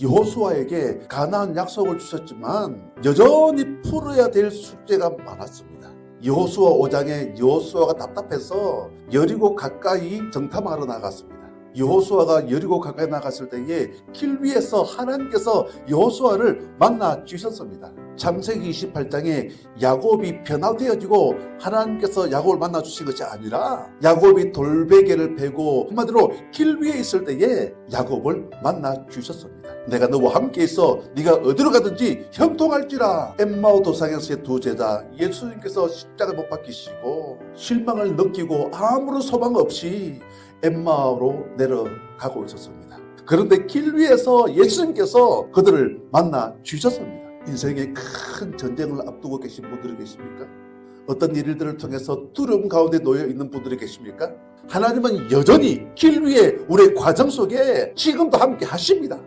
여호수아에게 가나안 약속을 주셨지만 여전히 풀어야 될 숙제가 많았습니다. 여호수아 5장에 여호수아가 답답해서 여리고 가까이 정탐하러 나갔습니다. 여호수아가 여리고 가까이 나갔을 때에 길 위에서 하나님께서 여호수아를 만나 주셨습니다. 창세기 28장에 야곱이 변화되어지고 하나님께서 야곱을 만나 주신 것이 아니라 야곱이 돌베개를 베고 한마디로 길 위에 있을 때에 야곱을 만나 주셨습니다. 내가 너와 함께 있어 네가 어디로 가든지 형통할지라 엠마오 도상에서의 두 제자 예수님께서 십자가 못 박히시고 실망을 느끼고 아무런 소망 없이 엠마오로 내려가고 있었습니다. 그런데 길 위에서 예수님께서 그들을 만나 주셨습니다. 인생의 큰 전쟁을 앞두고 계신 분들이 계십니까? 어떤 일들을 통해서 두려움 가운데 놓여 있는 분들이 계십니까? 하나님은 여전히 길 위에 우리의 과정 속에 지금도 함께 하십니다.